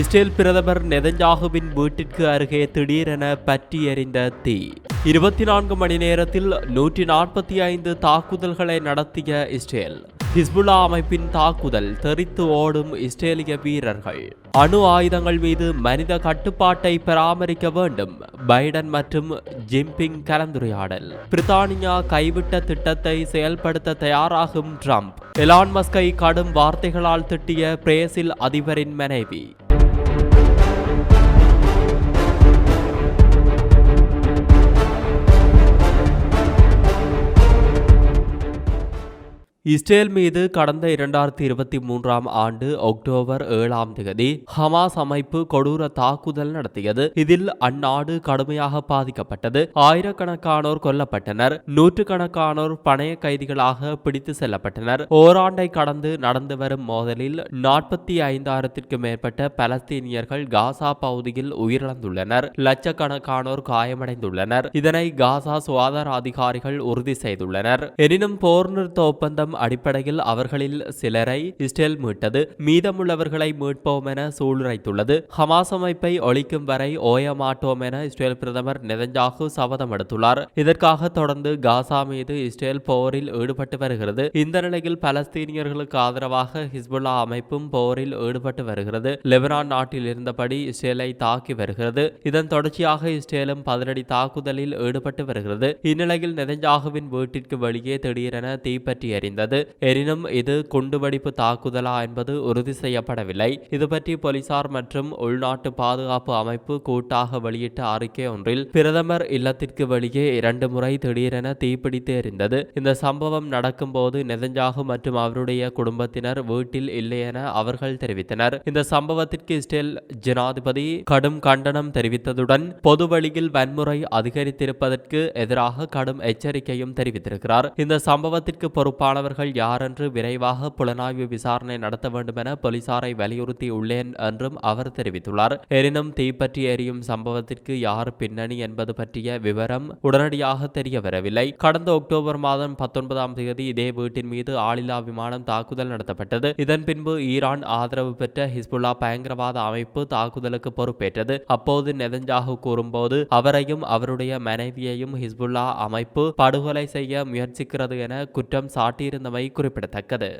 Israel பிரதமர் நெதஞ்சாகுவின் வீட்டிற்கு அருகே திடீரென பற்றி எறிந்த தீ. இருபத்தி நான்கு மணி நேரத்தில் நூற்றி நாற்பத்தி ஐந்து தாக்குதல்களை நடத்திய இஸ்ரேல். ஹிஸ்புல்லா அமைப்பின் தாக்குதல் தெரித்து ஓடும் இஸ்ரேலிய வீரர்கள். அணு ஆயுதங்கள் மீது மனித கட்டுப்பாட்டை பராமரிக்க வேண்டும். பைடன் மற்றும் ஜிம்பிங் கலந்துரையாடல். பிரித்தானியா கைவிட்ட திட்டத்தை செயல்படுத்த தயாராகும் ட்ரம்ப். எலான் மஸ்கை கடும் வார்த்தைகளால் திட்டிய பிரேசில் அதிபரின் மனைவி. இஸ்ரேல் மீது கடந்த இரண்டாயிரத்தி இருபத்தி மூன்றாம் ஆண்டு அக்டோபர் ஏழாம் தேதி ஹமாஸ் அமைப்பு கொடூர தாக்குதல் நடத்தியது. இதில் அந்நாடு கடுமையாக பாதிக்கப்பட்டது. ஆயிரக்கணக்கானோர் கொல்லப்பட்டனர். நூற்றுக்கணக்கானோர் பணைய கைதிகளாக பிடித்து செல்லப்பட்டனர். ஓராண்டை கடந்து நடந்து வரும் மோதலில் நாற்பத்தி ஐந்தாயிரத்திற்கும் மேற்பட்ட பலஸ்தீனியர்கள் காசா பகுதியில் உயிரிழந்துள்ளனர். லட்சக்கணக்கானோர் காயமடைந்துள்ளனர். இதனை காசா சுகாதார அதிகாரிகள் உறுதி செய்துள்ளனர். எனினும் போர் நிறுத்த ஒப்பந்தம் அடிப்படையில் அவர்களில் சிலரை இஸ்ரேல் மீட்டது மீதமுள்ளவர்களை மீட்போம் என சூளுரைத்துள்ளது ஹமாஸ் அமைப்பை ஒழிக்கும் வரை ஓய மாட்டோம் என இஸ்ரேல் பிரதமர் நெதஞ்சாகு சபதம் எடுத்துள்ளார். இதற்காக தொடர்ந்து காசா மீது இஸ்ரேல் போரில் ஈடுபட்டு வருகிறது. இந்த நிலையில் பலஸ்தீனியர்களுக்கு ஆதரவாக ஹிஸ்புல்லா அமைப்பும் போரில் ஈடுபட்டு வருகிறது. லெபனான் நாட்டில் இருந்தபடி இஸ்ரேலை தாக்கி வருகிறது. இதன் தொடர்ச்சியாக இஸ்ரேலும் பதிலடி தாக்குதலில் ஈடுபட்டு வருகிறது. இந்நிலையில் நெதஞ்சாகுவின் வீட்டிற்கு வெளியே திடீரென தீப்பற்றி எறிந்தது எனினும் இது குண்டுவெடிப்பு தாக்குதலா என்பது உறுதி செய்யப்படவில்லை. இதுபற்றி போலீசார் மற்றும் உள்நாட்டு பாதுகாப்பு அமைப்பு கூட்டாக வெளியிட்ட அறிக்கை ஒன்றில் பிரதமர் இல்லத்திற்கு வெளியே இரண்டு முறை திடீரென தீப்பிடித்து எரிந்தது. இந்த சம்பவம் நடக்கும்போது நெதஞ்சாகு மற்றும் அவருடைய குடும்பத்தினர் வீட்டில் இல்லை என அவர்கள் தெரிவித்தனர். இந்த சம்பவத்திற்கு இஸ்ரேல் ஜனாதிபதி கடும் கண்டனம் தெரிவித்ததுடன் பொது வழியில் வன்முறை அதிகரித்திருப்பதற்கு எதிராக கடும் எச்சரிக்கையும் தெரிவித்திருக்கிறார். இந்த சம்பவத்திற்கு பொறுப்பானவர்கள் யாரென்று விரைவாக புலனாய்வு விசாரணை நடத்த வேண்டுமென போலீசாரை வலியுறுத்தி உள்ளேன் என்றும் அவர் தெரிவித்துள்ளார். எனினும் தீப்பற்றி எரியும் சம்பவத்திற்கு யார் பின்னணி என்பது பற்றிய விவரம் உடனடியாக தெரிய வரவில்லை கடந்த அக்டோபர் மாதம் பத்தொன்பதாம் தேதி இதே வீட்டின் மீது ஆளில்லா விமானம் தாக்குதல் நடத்தப்பட்டது. இதன் பின்பு ஈரான் ஆதரவு பெற்ற ஹிஸ்புல்லா பயங்கரவாத அமைப்பு தாக்குதலுக்கு பொறுப்பேற்றது. அப்போது நெதஞ்சாகு கூறும்போது அவரையும் அவருடைய மனைவியையும் ஹிஸ்புல்லா அமைப்பு படுகொலை செய்ய முயற்சிக்கிறது என குற்றம் சாட்டியிருந்தமை குறிப்பிடத்தக்கது.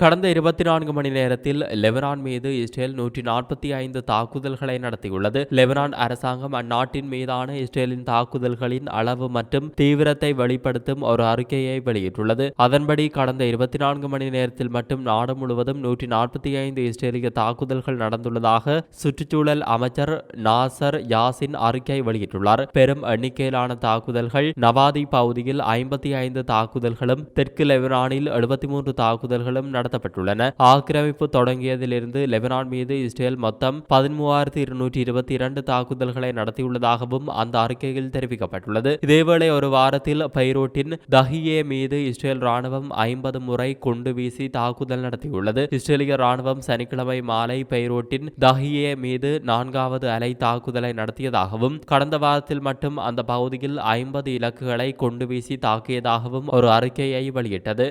கடந்த இருபத்தி நான்கு மணி நேரத்தில் லெபனான் மீது இஸ்ரேல் நூற்றி நாற்பத்தி ஐந்து தாக்குதல்களை நடத்தியுள்ளது. லெபனான் அரசாங்கம் அந்நாட்டின் மீதான இஸ்ரேலின் தாக்குதல்களின் அளவு மற்றும் தீவிரத்தை வெளிப்படுத்தும் ஒரு அறிக்கையை வெளியிட்டுள்ளது. அதன்படி கடந்த இருபத்தி நான்கு மணி நேரத்தில் மட்டும் நாடு முழுவதும் நூற்றி நாற்பத்தி ஐந்து இஸ்ரேலிய தாக்குதல்கள் நடந்துள்ளதாக சுற்றுச்சூழல் அமைச்சர் நாசர் யாசின் அறிக்கை வெளியிட்டுள்ளார். பெரும் எண்ணிக்கையிலான தாக்குதல்கள் நவாதி பகுதியில் ஐம்பத்தி ஐந்து தாக்குதல்களும் தெற்கு லெபனானில் எழுபத்தி மூன்று தாக்குதல்களும் நடத்த நடத்தப்பட்டுள்ளன ஆக்கிரமிப்பு தொடங்கியதிலிருந்து லெபனான் மீது இஸ்ரேல் மொத்தம் பதிமூவாயிரத்தி இருநூற்றி இருபத்தி இரண்டு தாக்குதல்களை நடத்தியுள்ளதாகவும் அந்த அறிக்கையில் தெரிவிக்கப்பட்டுள்ளது. இதேவேளை ஒரு வாரத்தில் பைரோட்டின் தஹியே மீது இஸ்ரேல் ராணுவம் ஐம்பது முறை குண்டு வீசி தாக்குதல் நடத்தியுள்ளது. இஸ்ரேலிய ராணுவம் சனிக்கிழமை மாலை பைரோட்டின் தஹியே மீது நான்காவது அலை தாக்குதலை நடத்தியதாகவும் கடந்த வாரத்தில் மட்டும் அந்த பகுதியில் ஐம்பது இலக்குகளை கொண்டு வீசி தாக்கியதாகவும் ஒரு அறிக்கையை வெளியிட்டது.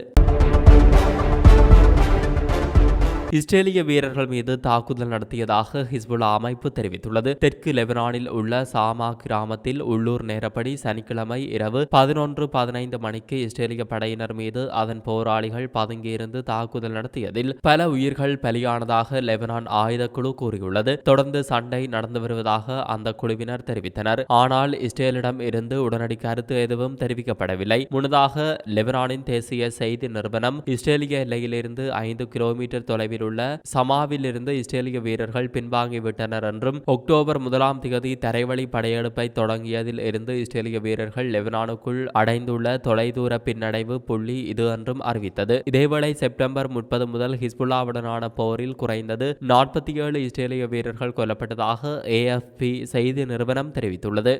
இஸ்ரேலிய வீரர்கள் மீது தாக்குதல் நடத்தியதாக ஹிஸ்புல்லா அமைப்பு தெரிவித்துள்ளது. தெற்கு லெபனானில் உள்ள சாமா கிராமத்தில் உள்ளூர் நேரப்படி சனிக்கிழமை இரவு பதினொன்று பதினைந்து மணிக்கு இஸ்ரேலிய படையினர் மீது அதன் போராளிகள் பதுங்கியிருந்து தாக்குதல் நடத்தியதில் பல உயிர்கள் பலியானதாக லெபனான் ஆயுதக்குழு கூறியுள்ளது. தொடர்ந்து சண்டை நடந்து வருவதாக அந்த குழுவினர் தெரிவித்தனர். ஆனால் இஸ்ரேலிடம் இருந்து உடனடி கருத்து எதுவும் தெரிவிக்கப்படவில்லை. முன்னதாக லெபனானின் தேசிய செய்தி நிறுவனம் இஸ்ரேலிய எல்லையிலிருந்து ஐந்து கிலோமீட்டர் தொலைவில் உள்ள சமாவில் இருந்து இஸ்ரேலிய வீரர்கள் பின்வாங்கிவிட்டனர் என்றும் அக்டோபர் முதலாம் திகதி தரைவழி படையெடுப்பை தொடங்கியதில் இருந்து இஸ்ரேலிய வீரர்கள் லெபனானுக்குள் அடைந்துள்ள தொலைதூர பின்னடைவு புள்ளி இது என்றும் அறிவித்தது. இதேவேளை செப்டம்பர் முப்பது முதல் ஹிஸ்புல்லாவுடனான போரில் குறைந்தது நாற்பத்தி ஏழு இஸ்ரேலிய வீரர்கள் கொல்லப்பட்டதாக ஏஎஃப்பி செய்தி நிறுவனம் தெரிவித்துள்ளது.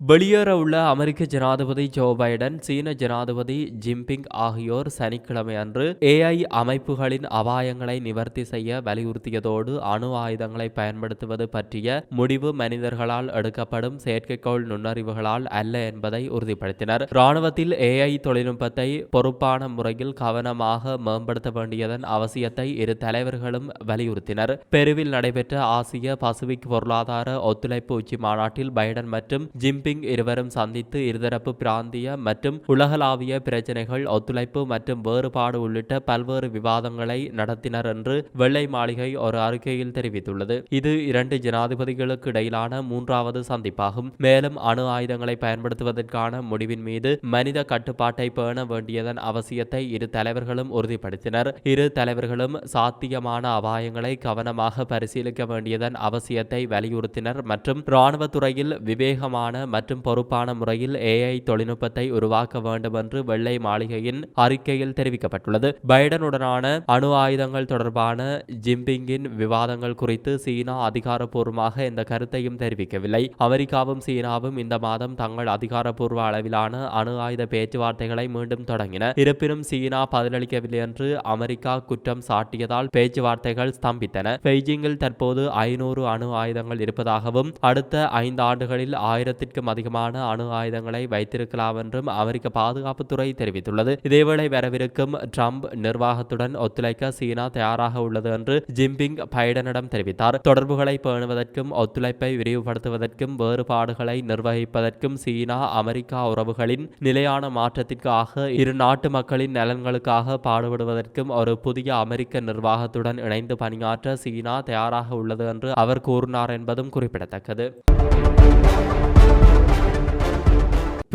வெளியேற உள்ள அமெரிக்க ஜனாதிபதி ஜோ பைடன் சீன ஜனாதிபதி ஜிம்பிங் ஆகியோர் சனிக்கிழமை அன்று ஏஐ அமைப்புகளின் அபாயங்களை நிவர்த்தி செய்ய வலியுறுத்தியதோடு அணு ஆயுதங்களை பயன்படுத்துவது பற்றிய முடிவு மனிதர்களால் எடுக்கப்படும் செயற்கைக்கோள் நுண்ணறிவுகளால் அல்ல என்பதை உறுதிப்படுத்தினர். இராணுவத்தில் ஏஐ தொழில்நுட்பத்தை பொறுப்பான முறையில் கவனமாக மேம்படுத்த வேண்டியதன் அவசியத்தை இரு தலைவர்களும் வலியுறுத்தினர். பெருவில் நடைபெற்ற ஆசிய பசிபிக் பொருளாதார ஒத்துழைப்பு உச்சி மாநாட்டில் பைடன் மற்றும் ஜிம் ஜின்பிங் இருவரும் சந்தித்து இருதரப்பு பிராந்திய மற்றும் உலகளாவிய பிரச்சினைகள் ஒத்துழைப்பு மற்றும் வேறுபாடு உள்ளிட்ட பல்வேறு விவாதங்களை நடத்தினர் என்று வெள்ளை மாளிகை ஒரு அறிக்கையில் தெரிவித்துள்ளது. இது இரண்டு ஜனாதிபதிகளுக்கு இடையிலான மூன்றாவது சந்திப்பாகும். மேலும் அணு ஆயுதங்களை பயன்படுத்துவதற்கான முடிவின் மீது மனித கட்டுப்பாட்டை பேண வேண்டியதன் அவசியத்தை இரு தலைவர்களும் உறுதிப்படுத்தினர். இரு தலைவர்களும் சாத்தியமான அபாயங்களை கவனமாக பரிசீலிக்க வேண்டியதன் அவசியத்தை வலியுறுத்தினர் மற்றும் இராணுவத்துறையில் விவேகமான மற்றும் பொறுப்பான முறையில் ஏஐ தொழில்நுட்பத்தை உருவாக்க வேண்டும் என்று வெள்ளை மாளிகையின் அறிக்கையில் தெரிவிக்கப்பட்டுள்ளது. பைடனுடனான அணு ஆயுதங்கள் தொடர்பான ஜிம்பிங்கின் விவாதங்கள் குறித்து சீனா அதிகாரப்பூர்வமாக எந்த கருத்தையும் தெரிவிக்கவில்லை. அமெரிக்காவும் சீனாவும் இந்த மாதம் தங்கள் அதிகாரப்பூர்வ அளவிலான அணு ஆயுத பேச்சுவார்த்தைகளை மீண்டும் தொடங்கின. இருப்பினும் சீனா பதிலளிக்கவில்லை என்று அமெரிக்கா குற்றம் சாட்டியதால் பேச்சுவார்த்தைகள் ஸ்தம்பித்தன. பெய்ஜிங்கில் தற்போது ஐநூறு அணு ஆயுதங்கள் இருப்பதாகவும் அடுத்த ஐந்து ஆண்டுகளில் ஆயிரத்திற்கும் லட்சத்திற்கும் அதிகமான அணு ஆயுதங்களை வைத்திருக்கலாம் என்றும் அமெரிக்க பாதுகாப்புத்துறை தெரிவித்துள்ளது. இதேவேளை வரவிருக்கும் ட்ரம்ப் நிர்வாகத்துடன் ஒத்துழைக்க சீனா தயாராக உள்ளது என்று ஜிம்பிங் பைடனிடம் தெரிவித்தார். தொடர்புகளை பேணுவதற்கும் ஒத்துழைப்பை விரிவுபடுத்துவதற்கும் வேறுபாடுகளை நிர்வகிப்பதற்கும் சீனா அமெரிக்கா உறவுகளின் நிலையான மாற்றத்திற்காக இரு நாட்டு மக்களின் நலன்களுக்காக பாடுபடுவதற்கும் ஒரு புதிய அமெரிக்க நிர்வாகத்துடன் இணைந்து பணியாற்ற சீனா தயாராக உள்ளது என்று அவர் கூறினார் என்பதும் குறிப்பிடத்தக்கது.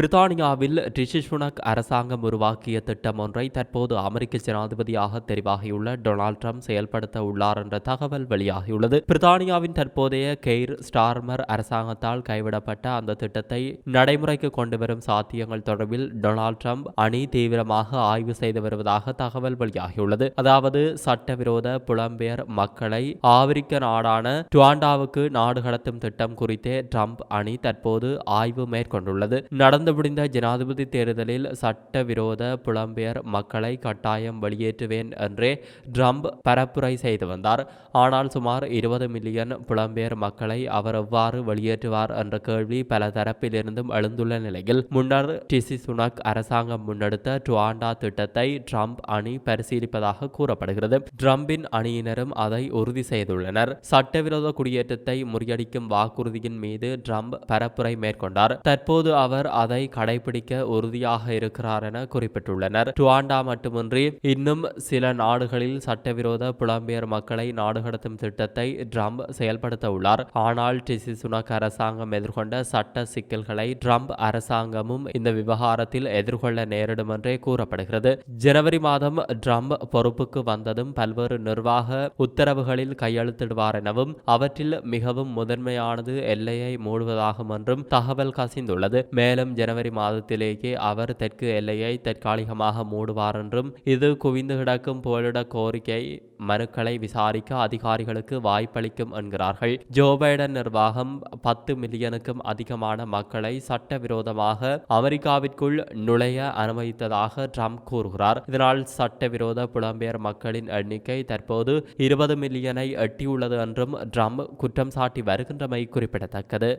பிரித்தானியாவில் ரிஷி சுனக் அரசாங்கம் உருவாக்கிய திட்டம் ஒன்றை தற்போது அமெரிக்க ஜனாதிபதியாக தெரிவாகியுள்ள டொனால்ட் ட்ரம்ப் செயல்படுத்த உள்ளார் என்ற தகவல் வெளியாகியுள்ளது. பிரித்தானியாவின் தற்போதைய கெய்ர் ஸ்டார்மர் அரசாங்கத்தால் கைவிடப்பட்ட அந்த திட்டத்தை நடைமுறைக்கு கொண்டு வரும் சாத்தியங்கள் தொடர்பில் டொனால்ட் ட்ரம்ப் அணி தீவிரமாக ஆய்வு செய்து வருவதாக தகவல் வெளியாகியுள்ளது. அதாவது சட்டவிரோத புலம்பெயர் மக்களை ஆப்பிரிக்க நாடான டுவாண்டாவுக்கு நாடு கடத்தும் திட்டம் குறித்தே ட்ரம்ப் அணி தற்போது ஆய்வு மேற்கொண்டுள்ளது. நடந்த நடந்து முடிந்த ஜனாதிபதி தேர்தலில் சட்டவிரோத புலம்பெயர் மக்களை கட்டாயம் வெளியேற்றுவேன் என்றே ட்ரம்ப் பரப்புரை செய்து வந்தார். ஆனால் சுமார் இருபது மில்லியன் புலம்பெயர் மக்களை அவர் எவ்வாறு வெளியேற்றுவார் என்ற கேள்வி பல தரப்பிலிருந்தும் எழுந்துள்ள நிலையில் முன்னர் டிசி சுனக் அரசாங்கம் முன்னெடுத்த டுவாண்டா திட்டத்தை ட்ரம்ப் அணி பரிசீலிப்பதாக கூறப்படுகிறது. ட்ரம்பின் அணியினரும் அதை உறுதி செய்துள்ளனர். சட்டவிரோத குடியேற்றத்தை முறியடிக்கும் வாக்குறுதியின் மீது ட்ரம்ப் பரப்புரை மேற்கொண்டார். தற்போது அவர் அதை கடைபிடிக்க உறுதியாக இருக்கிறார் என குறிப்பிட்டுள்ளனர். டுவாண்டா மட்டுமின்றி இன்னும் சில நாடுகளில் சட்டவிரோத புலம்பெயர் மக்களை நாடுகடத்தும் திட்டத்தை ட்ரம்ப் செயல்படுத்த உள்ளார். ஆனால் டிசி சுனக் அரசாங்கம் எதிர்கொண்ட சட்ட சிக்கல்களை ட்ரம்ப் அரசாங்கமும் இந்த விவகாரத்தில் எதிர்கொள்ள நேரிடும் என்றே கூறப்படுகிறது. ஜனவரி மாதம் ட்ரம்ப் பொறுப்புக்கு வந்ததும் பல்வேறு நிர்வாக உத்தரவுகளில் கையெழுத்திடுவார் எனவும் அவற்றில் மிகவும் முதன்மையானது எல்லையை மூடுவதாகும் என்றும் தகவல் கசிந்துள்ளது. மேலும் ஜனவரி மாதத்திலேயே அவர் தெற்கு எல்லையை தற்காலிகமாக மூடுவார் என்றும் இது குவிந்து கிடக்கும் புகலிட கோரிக்கை மனுக்களை விசாரிக்க அதிகாரிகளுக்கு வாய்ப்பளிக்கும் என்கிறார்கள். ஜோ பைடன் நிர்வாகம் பத்து மில்லியனுக்கும் அதிகமான மக்களை சட்டவிரோதமாக அமெரிக்காவிற்குள் நுழைய அனுமதித்ததாக ட்ரம்ப் கூறுகிறார். இதனால் சட்டவிரோத புலம்பெயர் மக்களின் எண்ணிக்கை தற்போது இருபது மில்லியனை எட்டியுள்ளது என்றும் ட்ரம்ப் குற்றம் சாட்டி வருகின்றமை குறிப்பிடத்தக்கது.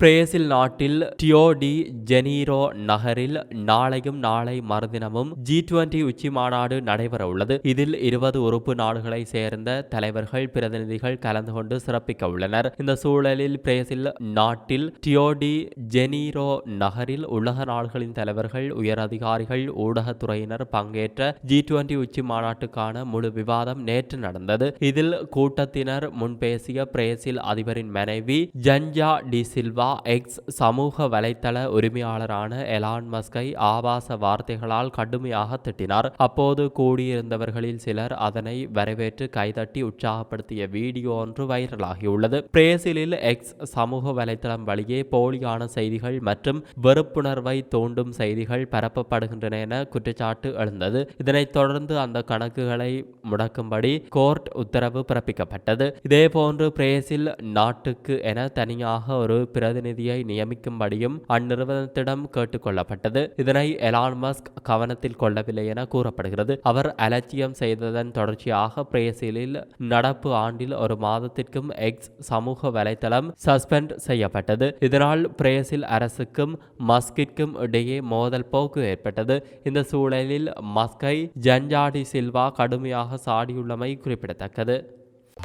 பிரேசில் நாட்டில் டியோ டி ஜெனீரோ நகரில் நாளையும் நாளை மறுதினமும் ஜி டுவெண்டி உச்சி மாநாடு நடைபெற உள்ளது. இதில் இருபது உறுப்பு நாடுகளை சேர்ந்த தலைவர்கள் பிரதிநிதிகள் கலந்து கொண்டு சிறப்பிக்க உள்ளனர். இந்த சூழலில் பிரேசில் நாட்டில் டியோ டி ஜெனீரோ நகரில் உலக நாடுகளின் தலைவர்கள் உயர் அதிகாரிகள் ஊடகத்துறையினர் பங்கேற்ற ஜி டுவெண்டி உச்சி மாநாட்டுக்கான முழு விவாதம் நேற்று நடந்தது. இதில் கூட்டத்தினர் முன்பேசிய பிரேசில் அதிபரின் மனைவி Janja da Silva Tesla X சமூக வலைத்தள உரிமையாளரான எலான் மஸ்கை ஆபாச வார்த்தைகளால் கடுமையாக திட்டினார். அப்போது கூடியிருந்தவர்களில் சிலர் அதனை வரவேற்று கைதட்டி உற்சாகப்படுத்திய வீடியோ ஒன்று வைரலாகியுள்ளது. பிரேசிலில் எக்ஸ் சமூக வலைத்தளம் வழியே போலியான செய்திகள் மற்றும் வெறுப்புணர்வை தூண்டும் செய்திகள் பரப்பப்படுகின்றன என குற்றச்சாட்டு எழுந்தது. இதனைத் தொடர்ந்து அந்த கணக்குகளை முடக்கும்படி கோர்ட் உத்தரவு பிறப்பிக்கப்பட்டது. இதேபோன்று பிரேசில் நாட்டுக்கு என தனியாக ஒரு பிரதிநிதியை நியமிக்கும்படியும் அந்நிறுவனத்திடம் கேட்டுக்கொள்ளப்பட்டது. இதனை எலான் மஸ்க் கவனத்தில் கொள்ளவில்லை என கூறப்படுகிறது. அவர் அலட்சியம் செய்ததன் தொடர்ச்சியாக பிரேசிலில் நடப்பு ஆண்டில் ஒரு மாதத்திற்கும் எக்ஸ் சமூக வலைதளம் சஸ்பெண்ட் செய்யப்பட்டது. இதனால் பிரேசில் அரசுக்கும் மஸ்கிற்கும் இடையே மோதல் போக்கு ஏற்பட்டது. இந்த சூழலில் மஸ்கை ஜன்ஜாடி சில்வா கடுமையாக சாடியுள்ளமை குறிப்பிடத்தக்கது.